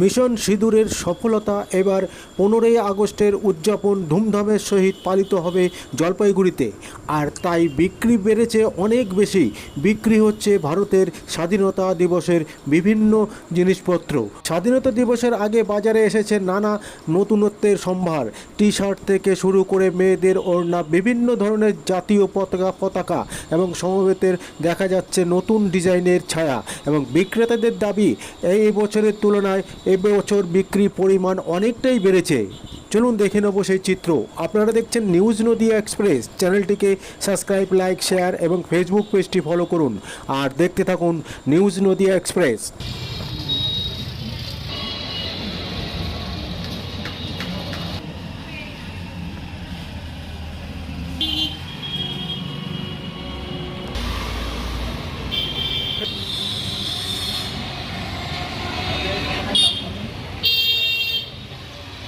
Mission সিঁদুরের সফলতা এবার পনেরোই আগস্টের উদযাপন ধুমধামের সহিত পালিত হবে জলপাইগুড়িতে। আর তাই বিক্রি বেড়েছে অনেক বেশি। বিক্রি হচ্ছে ভারতের স্বাধীনতা দিবসের বিভিন্ন জিনিসপত্র। স্বাধীনতা দিবসের আগে বাজারে এসেছে নানা নতুনত্বের সম্ভার। টি শার্ট থেকে শুরু করে মেয়েদের ওড়না, বিভিন্ন ধরনের জাতীয় পতাকা পতাকা এবং সমবেতের দেখা যাচ্ছে নতুন ডিজাইনের ছায়া। এবং বিক্রেতাদের দাবি, এই বছরের তুলনায় এই বিক্রির বিক্রি পরিমাণ অনেকটাই বেড়েছে। চলুন দেখে নেব সেই চিত্র। আপনারা দেখছেন নিউজ নদিয়া এক্সপ্রেস। চ্যানেলটিকে সাবস্ক্রাইব, লাইক, শেয়ার এবং ফেসবুক পেজটি ফলো করুন। আর দেখতে থাকুন নিউজ নদিয়া এক্সপ্রেস।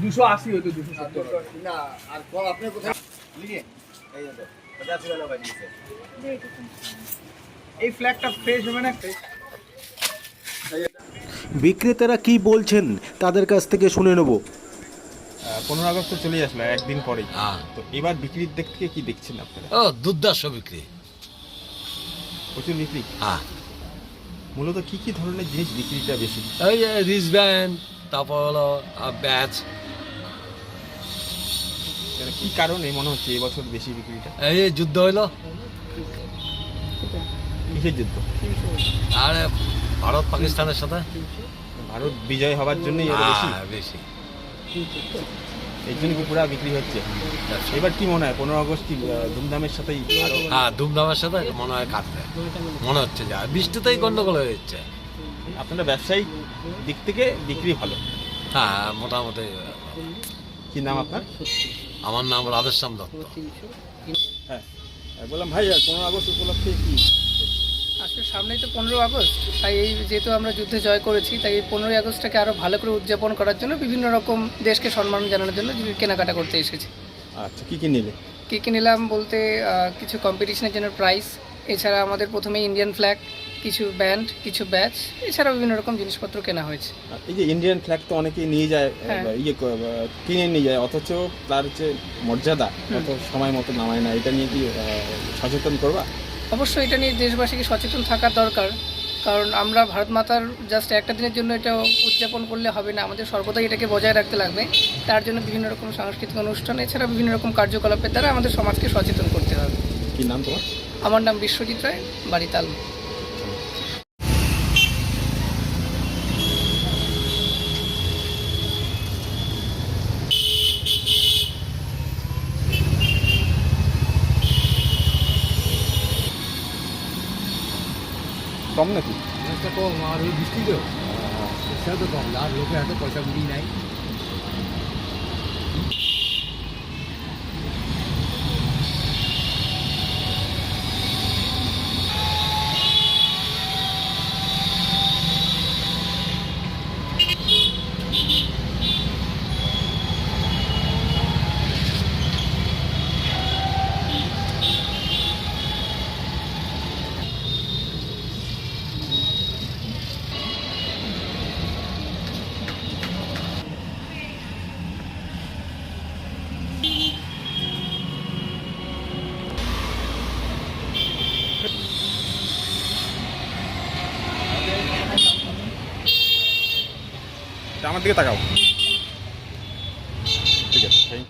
দুশো আশি হতো দুশো সত্তর এই ফ্ল্যাগটা ফ্রেশ হবে না? বিক্রেতারা কি বলছেন তাদের কাছ থেকে শুনে নেব। আহ, পনেরো আগস্ট তো চলে আসলো একদিন পরেই। হ্যাঁ। তো এবার বিক্রির দিক থেকে কি দেখছেন আপনারা? ও দুর্দর্শ বিক্রি। প্রচুর বিক্রি? হ্যাঁ। মূলত কি কি ধরনের জিনিস বিক্রিটা বেশি? এই যে রিসব্যান্ড তারপর হলো ব্যাচ মানে কি কারণে মনে হচ্ছে এবছর বেশি বিক্রিটা? এই যুদ্ধ হইল। কিসের যুদ্ধ? আর ভারত পাকিস্তানের সাথে। ভারত বিজয় হওয়ার জন্যই বেশি? বেশি। এই জন্য কি পুরা বিক্রি হচ্ছে? এবার কি মনে হয় পনেরো আগস্ট কি ধুমধামের সাথেই হ্যাঁ ধুমধামের সাথে মনে হয় কাটবে। মনে হচ্ছে যা বৃষ্টিতেই গন্ডগোল হয়ে যাচ্ছে। আপনারা ব্যবসায়িক দিক থেকে বিক্রি ভালো? হ্যাঁ মোটামুটি কি নাম আপনার? আমার নাম রাধেশ্যাম দত্ত। হ্যাঁ। হ্যাঁ, বললাম ভাই পনেরো আগস্ট উপলক্ষে কি? আসলে সামনেই তো পনেরো আগস্ট তাই এই যেহেতু আমরা যুদ্ধে জয় করেছি তাই এই পনেরোই আগস্টটাকে আরও ভালো করে উদযাপন করার জন্য বিভিন্ন রকম দেশকে সম্মান জানানোর জন্য কেনাকাটা করতে এসেছি। আচ্ছা কী কী নিলে? কী কী নিলাম বলতে কিছু কম্পিটিশনের জন্য প্রাইস এছাড়া আমাদের প্রথমে ইন্ডিয়ান ফ্ল্যাগ কিছু ব্যান্ড কিছু ব্যাচ এছাড়াও বিভিন্ন রকম জিনিসপত্র কেনা হয়েছে। এই যে ইন্ডিয়ান ফ্ল্যাগ তো অনেকেই নিয়ে যায় হ্যাঁ। ইয়ে কিনে নিয়ে যায় অথচ তার যে মর্যাদা সময় মতো নামায় না এটা নিয়ে কি সচেতন করবা? অবশ্যই এটা নিয়ে দেশবাসীকে সচেতন থাকার দরকার। কারণ আমরা ভারত মাতার জাস্ট একটা দিনের জন্য এটা উদযাপন করলে হবে না। আমাদের সর্বদাই এটাকে বজায় রাখতে লাগবে। তার জন্য বিভিন্ন রকম সাংস্কৃতিক অনুষ্ঠান এছাড়া বিভিন্ন রকম কার্যকলাপের দ্বারা আমাদের সমাজকে সচেতন করতে হবে। কি নাম তোমার? আমার নাম বিশ্বজিৎ রায় বাড়ি তাল কম নাকি? কম আর ওই বৃষ্টি তো সেটা তো কম। আর লোকের হাতে পয়সা মুড়ি নাই আমার দিকে তাকাও।